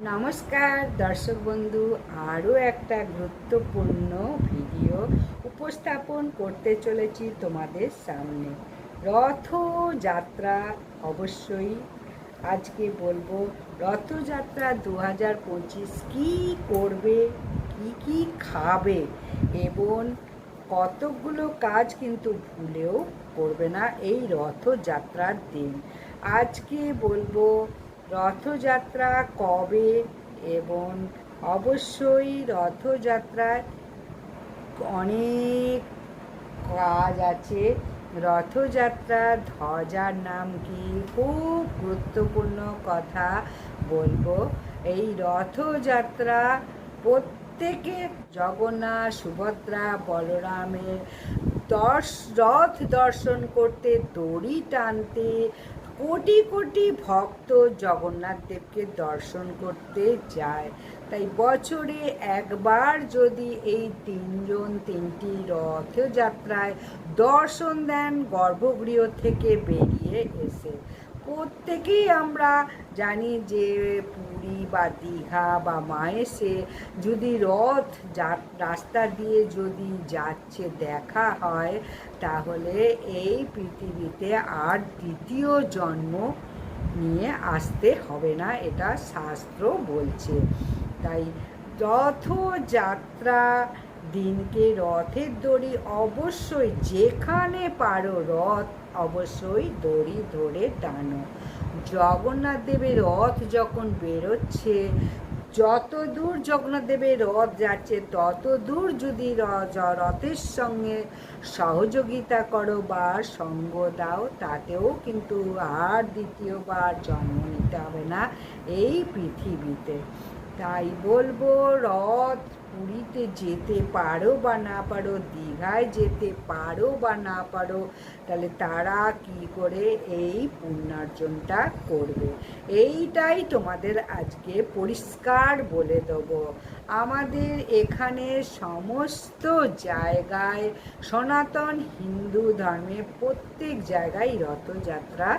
নমস্কার, দর্শক বন্ধু, আরও একটা গুরুত্বপূর্ণ ভিডিও উপস্থাপন করতে চলেছি তোমাদের সামনে। রথযাত্রা অবশ্যই আজকে বলব, রথযাত্রা দু হাজার পঁচিশ কী করবে, কি কি খাবে এবং কতকগুলো কাজ কিন্তু ভুলেও করবে না এই রথযাত্রার দিন। আজকে বলব রথযাত্রা কবে এবং অবশ্যই রথযাত্রায় অনেক কাজ আছে। রথযাত্রা ধ্বজার নাম কি? খুব গুরুত্বপূর্ণ কথা বলব। এই রথযাত্রা প্রত্যেকে জগন্নাথ সুভদ্রা, বলরামের দর্শ, রথ দর্শন করতে দড়ি টানতে কোটি কোটি ভক্ত জগন্নাথ দেবকে দর্শন করতে যায়। তাই বছরে একবার যদি এই তিনজন, তিনটি রথযাত্রায় দর্শন দেন, গর্ভগৃহ থেকে বেরিয়ে এসে প্রত্যেকেই আমরা জানি যে পুরী বা দীঘা বা মায়েসে যদি রথ রাস্তা দিয়ে যদি যাচ্ছে দেখা হয়, তাহলে এই পৃথিবীতে আর দ্বিতীয় জন্ম নিয়ে আসতে হবে না, এটা শাস্ত্র বলছে। তাই রথযাত্রা দিনকে রথের দড়ি অবশ্যই যেখানে পারো রথ অবশ্যই দড়ি ধরে টানো। জগন্নাথ দেবের রথ যখন বেরোচ্ছে যত দূর জগন্নাথ দেবের রথ যাচ্ছে তত দূর যদি রথের সঙ্গে সহযোগিতা করো বা সঙ্গ দাও, তাতেও কিন্তু আর দ্বিতীয়বার জন্ম নিতে হবে না এই পৃথিবীতে। তাই বলব, রথ পুরীতে যেতে পারো বা না পারো, দীঘায় যেতে পারো বা না পারো, তাহলে তারা কি করে এই পুণ্যার্জনটা করবে? এইটাই তোমাদের আজকে পরিষ্কার বলে দেবো। আমাদের এখানে সমস্ত জায়গায় সনাতন হিন্দু ধর্মে প্রত্যেক জায়গায় রথযাত্রা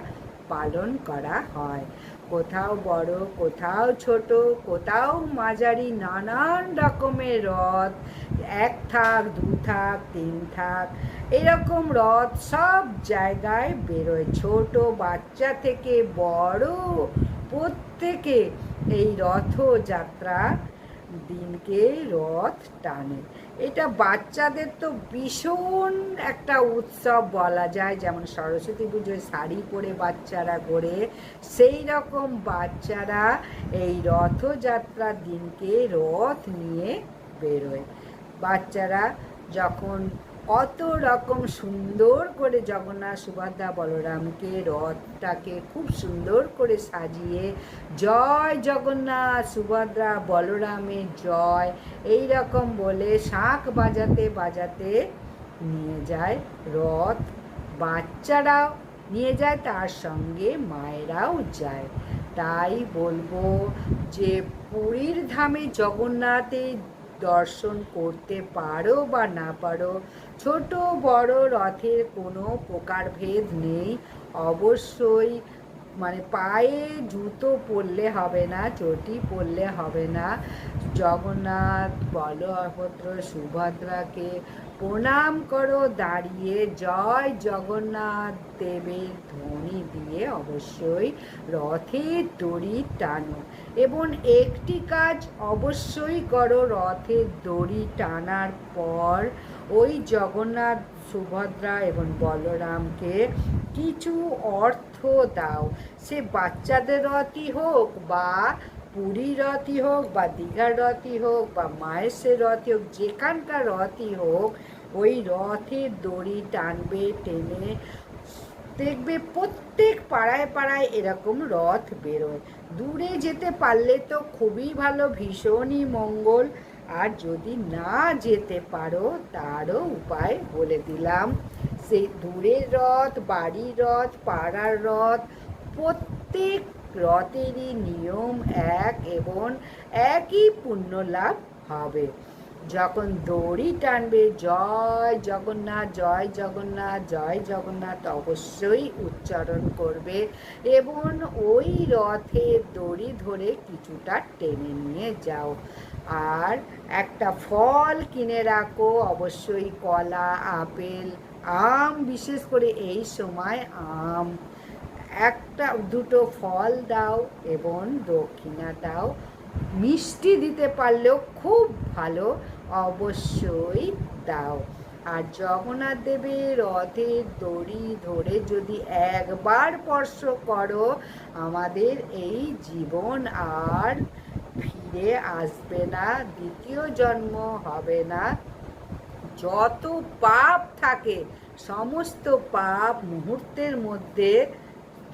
পালন করা হয়। কোথাও বড়, কোথাও ছোট, কোথাও মাঝারি নানান রকমের রথ। এক থাক, দু থাক, তিন থাক, এরকম রথ সব জায়গায় বেরোয়। ছোট বাচ্চা থেকে বড় প্রত্যেকে এই রথযাত্রা দিনকে রথ টানে। এটা বাচ্চাদের তো ভীষণ একটা উৎসব বলা যায়। যেমন সরস্বতী পুজোয় শাড়ি পরে বাচ্চারা ঘোরে, সেই রকম বাচ্চারা এই রথযাত্রার দিনকে রথ নিয়ে বেরোয়। বাচ্চারা যখন কত রকম সুন্দর করে জগন্নাথ সুভদ্রা বলরামকে রথটাকে খুব সুন্দর করে সাজিয়ে জয় জগন্নাথ সুভদ্রা বলরামের জয়, এই রকম বলে শাঁখ বাজাতে বাজাতে নিয়ে যায় রথ। বাচ্চারাও নিয়ে যায়, তার সঙ্গে মায়েরাও যায়। তাই বলব যে পুরীর ধামে জগন্নাথের দর্শন করতে পারো বা না পারো ছোট বড় রথের কোনো প্রকারভেদ নেই। অবশ্যই মানে পায়ে জুতো পরলে হবে না, চটি পরলে হবে না। জগন্নাথ বলভদ্র সুভদ্রাকে, প্রণাম করো দাঁড়িয়ে। জয় জগন্নাথ দেবের ধ্বনি দিয়ে অবশ্যই রথের দড়ি টানো। এবং একটি কাজ অবশ্যই করো রথের দড়ি টানার পর ওই জগন্নাথ সুভদ্রা এবং বলরামকে কিছু অর্থ দাও। সে বাচ্চাদের রথই হোক বা পুরী রথই হোক বা দীঘার রথই হোক বা মায়েসের রথই হোক, যেখানকার রথই হোক, ওই রথের দড়ি টানবে, টেনে দেখবে প্রত্যেক পাড়ায় পাড়ায় এরকম রথ বেরোয়। দূরে যেতে পারলে তো খুবই ভালো, ভীষণই মঙ্গল। আর যদি না যেতে পারো, তারও উপায় বলে দিলাম। সেই দূরের রথ, বাড়ির রথ, পাড়ার রথ, প্রত্যেক রথেরই নিয়ম এক এবং একই পুণ্য লাভ হবে। যখন দড়ি টানবে, জয় জগন্নাথ জয় জগন্নাথ জয় জগন্নাথ অবশ্যই উচ্চারণ করবে এবং ওই রথের দড়ি ধরে কিছুটা টেনে নিয়ে যাও। আর একটা ফল কিনে রাখো, অবশ্যই কলা, আপেল, আম, বিশেষ করে এই সময় আম। একটা, দুটো ফল দাও এবং দক্ষিণা দাও। মিষ্টি দিতে পারলেও খুব ভালো, অবশ্যই দাও। আর জগন্নাথ দেবের রথের দড়ি ধরে যদি একবার স্পর্শ করো, আমাদের এই জীবন আর ফিরে আসবে না, দ্বিতীয় জন্ম হবে না। যত পাপ থাকে, সমস্ত পাপ মুহূর্তের মধ্যে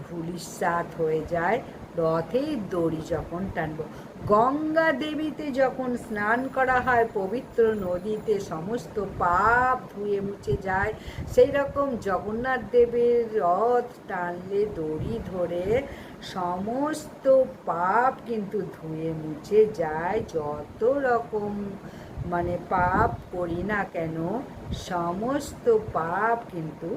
ধুলিসাৎ হয়ে যায় রথের দড়ি যখন টানবো। গঙ্গা দেবীতে যখন স্নান করা হয়, পবিত্র নদীতে সমস্ত পাপ ধুয়ে মুছে যায়। সেই রকম জগন্নাথ দেবের রথ টানলে দড়ি ধরে সমস্ত পাপ কিন্তু ধুয়ে মুছে যায় যত রকম। মানে পাপ করি না কেন, সমস্ত পাপ কিন্তু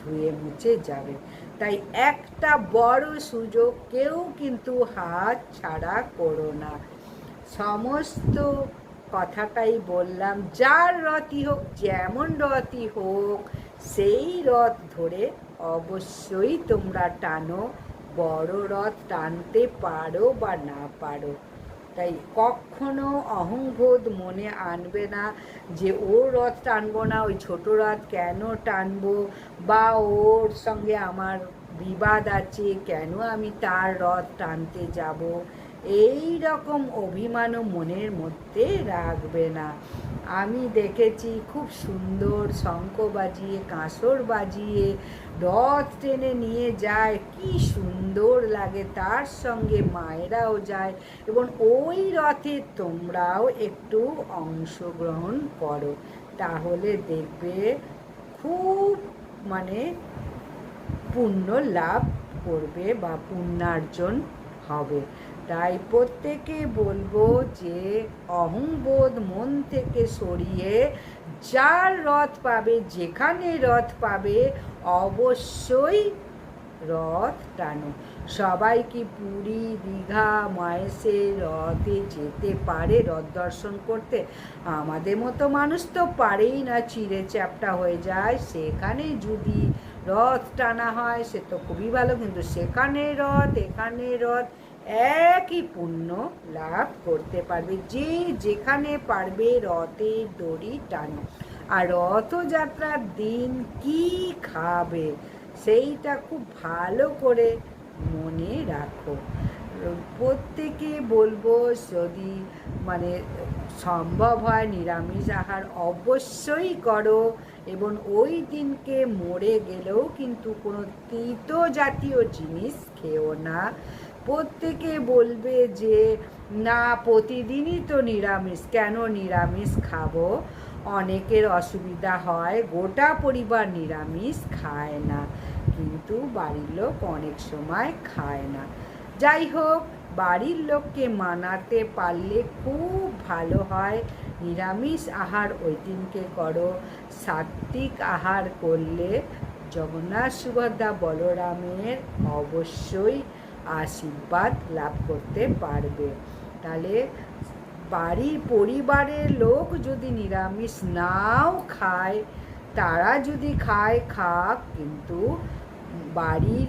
ধুয়ে মুছে যাবে। তাই একটা বড় সুযোগ কেউ কিন্তু হাত ছাড়া করো না। সমস্ত কথাটাই বললাম, যার রথই হোক, যেমন রথই হোক, সেই রথ ধরে অবশ্যই তোমরা টানো। বড় রথ টানতে পারো বা না পারো। তাই কখনো অহংবোধ মনে আনবে না যে ওর রথ টানবো না, ওই ছোট রথ কেন টানবো? বা ওর সঙ্গে আমার বিবাদ আছে, কেন আমি তার রথ টানতে যাব? এই রকম অভিমানও মনের মধ্যে রাখবে না। আমি দেখেছি খুব সুন্দর শঙ্খ বাজিয়ে, কাঁসর বাজিয়ে রথ টেনে নিয়ে যায়। কি সুন্দর লাগে, তার সঙ্গে মায়েরাও যায় এবং ওই রথে তোমরাও একটু অংশগ্রহণ করো। তাহলে দেখবে খুব মানে পুণ্য লাভ করবে বা পুণ্যার্জন হবে। তাই প্রত্যেকে বলব যে অহংবোধ মন থেকে সরিয়ে যার রথ পাবে, যেখানে রথ পাবে, অবশ্যই রথ টানো। সবাই কি পুরী, দীঘা মায়েসের রথে যেতে পারে রথ দর্শন করতে? আমাদের মতো মানুষ তো পারেই না, চিড়ে চ্যাপটা হয়ে যায়। সেখানে যদি রথ টানা হয়, সে তো খুবই ভালো। কিন্তু সেখানে রথ, এখানে রথ, একই পুণ্য লাভ করতে পারবে। যে যেখানে পারবে রথের দড়ি টানো। আর রথযাত্রার দিন কি খাবে? সেইটা খুব ভালো করে মনে রাখো। প্রত্যেকে বলব, যদি মানে সম্ভব হয় নিরামিষ আহার অবশ্যই করো এবং ওই দিনকে মরে গেলেও কিন্তু কোনো তিত জাতীয় জিনিস খেও না। প্রত্যেকে বলবে যে, না, প্রতিদিনই তো নিরামিষ, কেন নিরামিষ খাব? অনেকের অসুবিধা হয়, গোটা পরিবার নিরামিষ খায় না। কিন্তু বাড়ির লোক অনেক সময় খায় না। যাই হোক, বাড়ির লোককে মানাতে পারলে খুব ভালো হয়। নিরামিষ আহার ওই দিনকে করো। সাত্বিক আহার করলে জগন্নাথ সুভদ্রা বলরামের অবশ্যই আশীর্বাদ লাভ করতে পারবে। তাহলে বাড়ির পরিবারের লোক যদি নিরামিষ নাও খায়, তারা যদি খায়, খাক, কিন্তু বাড়ির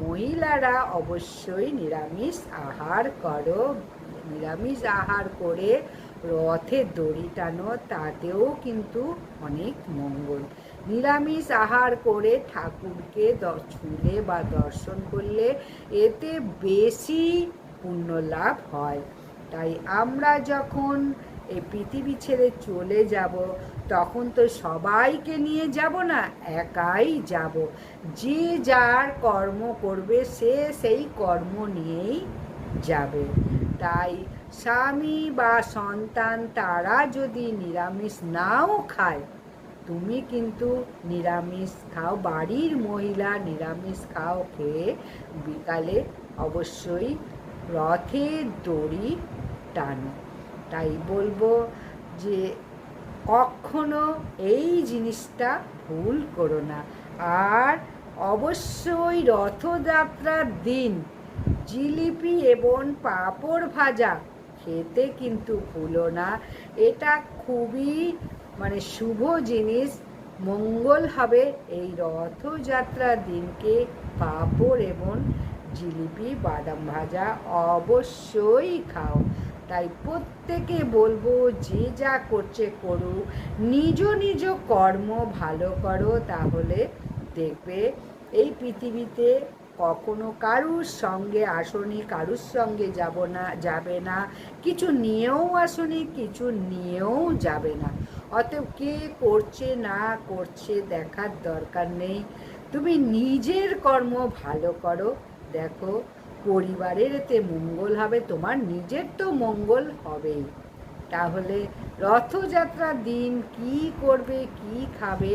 মহিলারা অবশ্যই নিরামিষ আহার করো। নিরামিষ আহার করে রথে দড়ি টানো, তাতেও কিন্তু অনেক মঙ্গল। নিরামিষ আহার করে ঠাকুরকে ছুলে বা দর্শন করলে এতে বেশি পুণ্য লাভ হয়। তাই আমরা যখন এই পৃথিবী ছেড়ে চলে যাব, তখন তো সবাইকে নিয়ে যাব না, একাই যাব। যে যার কর্ম করবে, সে সেই কর্ম নিয়েই যাবে। তাই স্বামী বা সন্তান তারা যদি নিরামিষ নাও খায়, তুমি কিন্তু নিরামিষ খাও, বাড়ির মহিলা নিরামিষ খাও খেয়ে বিকালে অবশ্যই রথের দড়ি টানো। তাই বলব যে কখনো এই জিনিসটা ভুল করো না। আর অবশ্যই রথযাত্রার দিন জিলিপি এবং পাঁপড় ভাজা খেতে কিন্তু ভুলো না। এটা খুবই মানে শুভ জিনিস। মঙ্গল হবে এই রথযাত্রার দিনকে পাঁপড় এবং জিলিপি, বাদাম ভাজা অবশ্যই খাও। তাই প্রত্যেকে বলব, যে যা করছে করুক নিজ নিজ কর্ম ভালো করো, তাহলে দেখবে এই পৃথিবীতে কখনো কারুর সঙ্গে আসনি, কারুর সঙ্গে যাব না, যাবে না। কিছু নিয়েও আসনি, কিছু নিয়েও যাবে না। অতএব কে করছে না করছে দেখার দরকার নেই। তুমি নিজের কর্ম ভালো করো দেখো, পরিবারের এতে মঙ্গল হবে, তোমার নিজের তো মঙ্গল হবেই। তাহলে রথযাত্রার দিন কি করবে, কি খাবে,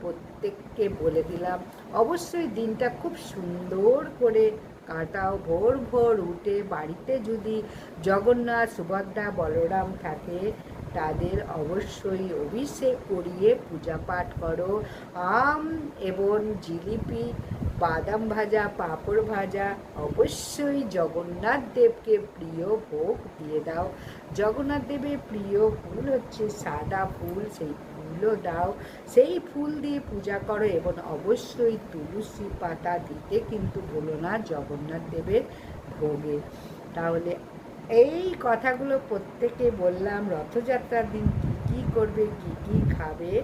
প্রত্যেককে বলে দিলাম। অবশ্যই দিনটা খুব সুন্দর করে কাটাও, ভোর ভোর উঠে বাড়িতে যদি জগন্নাথ, সুভদ্রা, বলরাম থাকে, তাদের অবশ্যই অভিষেক করিয়ে পূজা পাঠ করো। আম এবং জিলিপি বাদাম ভাজা, পাঁপড় ভাজা, অবশ্যই জগন্নাথ দেবকে প্রিয় ভোগ দিয়ে দাও। জগন্নাথ দেবের প্রিয় ফুল হচ্ছে সাদা ফুল, সেই ফুলও দাও। সেই ফুল দিয়ে পূজা করো এবং অবশ্যই তুলসী পাতা দিতে কিন্তু ভুলো না জগন্নাথ দেবের ভোগে। তাহলে এই কথাগুলো প্রত্যেকে বললাম, রথযাত্রার দিন কী কী করবে, কী কী খাবে?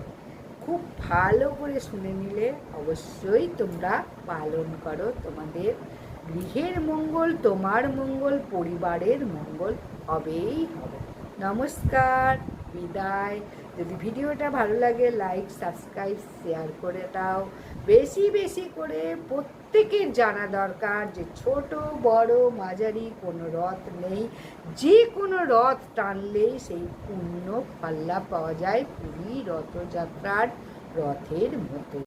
খুব ভালো করে শুনে নিলে অবশ্যই তোমরা পালন করো। তোমাদের গৃহের মঙ্গল, তোমার মঙ্গল, পরিবারের মঙ্গল হবেই হবে। নমস্কার, বিদায়। যদি ভিডিওটা ভালো লাগে লাইক সাবস্ক্রাইব শেয়ার করে দাও। বেশি বেশি করে প্রত্যেকের জানা দরকার যে ছোট, বড়, মাঝারি কোনো রথ নেই। যে কোনো রথ টানলেই সেই পূর্ণ পাল্লা পাওয়া যায় পুরী রথযাত্রার রথের মতো